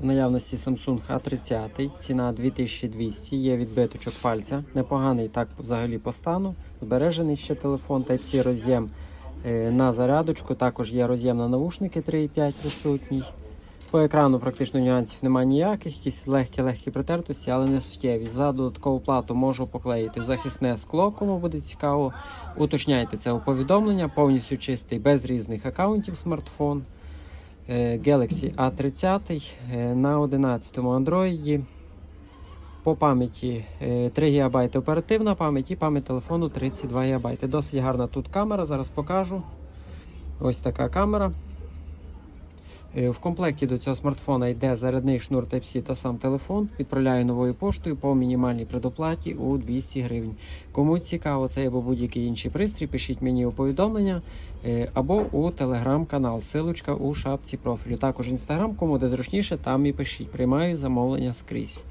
В наявності Samsung A30, ціна 2200, є відбиточок пальця. Непоганий так взагалі по стану. Збережений ще телефон, Type-C роз'єм е, на зарядочку. Також є роз'єм на навушники 3.5 присутній. По екрану практично нюансів немає ніяких, якісь легкі-легкі притертості, але не суттєві. За додаткову плату можу поклеїти захисне скло, кому буде цікаво. Уточняйте це у повідомлення, повністю чистий, без різних аккаунтів смартфон. Е, Galaxy A30 е, на 11 Android. По пам'яті е, 3 ГБ оперативна пам'ять і пам'ять телефону 32 ГБ. Досить гарна тут камера, зараз покажу. Ось така камера. Е, В комплекті до цього смартфона йде зарядний шнур Type-C та сам телефон. Відправляю новою поштою по мінімальній предоплаті у 200 гривень. Кому цікаво це або будь-який інший пристрій, пишіть мені у повідомлення е, або у телеграм-канал. Силочка у шапці профілю. Також інстаграм, кому де зручніше, там і пишіть. Приймаю замовлення скрізь.